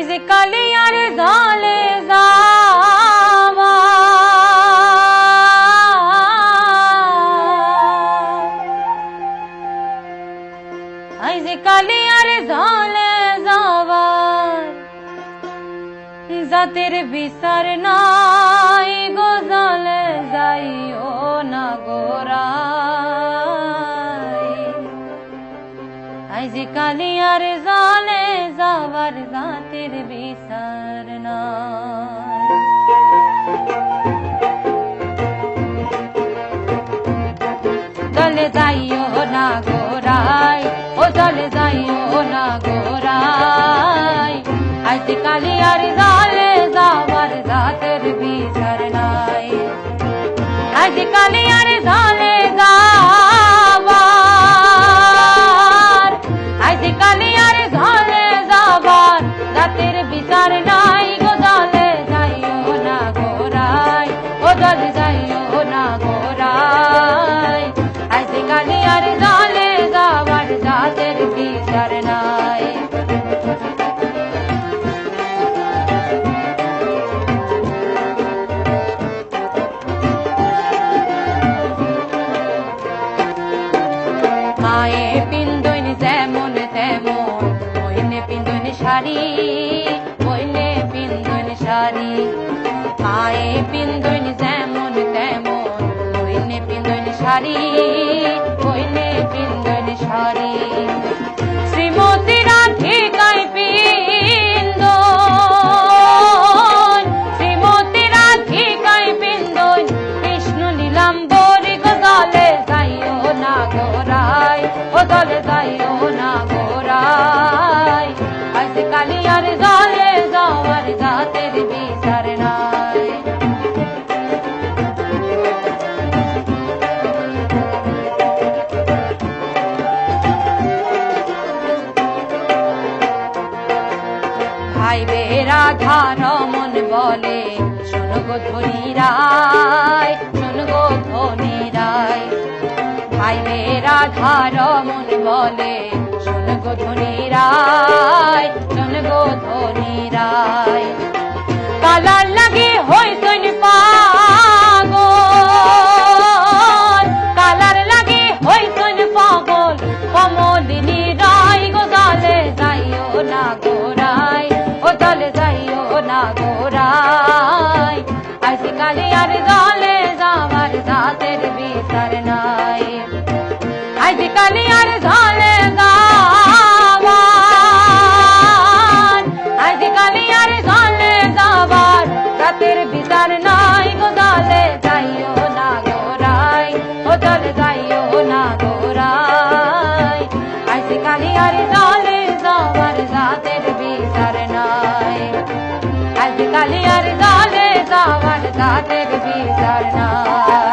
যে কালিয়ার জালে যাওয়া আই যে কালিয়ার জালে যাওয়ার জাতের বিচার নাই গো জালে যাইও না গোরাই আই যে কালিয়ার জালে যাওয়ার জাতের বিচার নাই জলে যাইও না গোরাই ও দলে যাইও না গোরাই আজ কালি আর শাড়ি বইলে বিন্দুন শাড়ি। মায়ে বিন্দুন যেমন তেমন বইলে বিন্দুন শাড়ি। ভাই রাধা রমন বলে। শোনো গো ধনী রায় শোনো গো ধনী রায় গাইবে রাধা রমন বলে। শোনো গো ধনী রায় শোনো গো ধনী রায় ਅੱਜ ਕੱਲ ਅਰਦਾਲੇ ਦਾ ਵਰਦਾ ਤੇਰੀ ਵੀ ਸਰਨਾ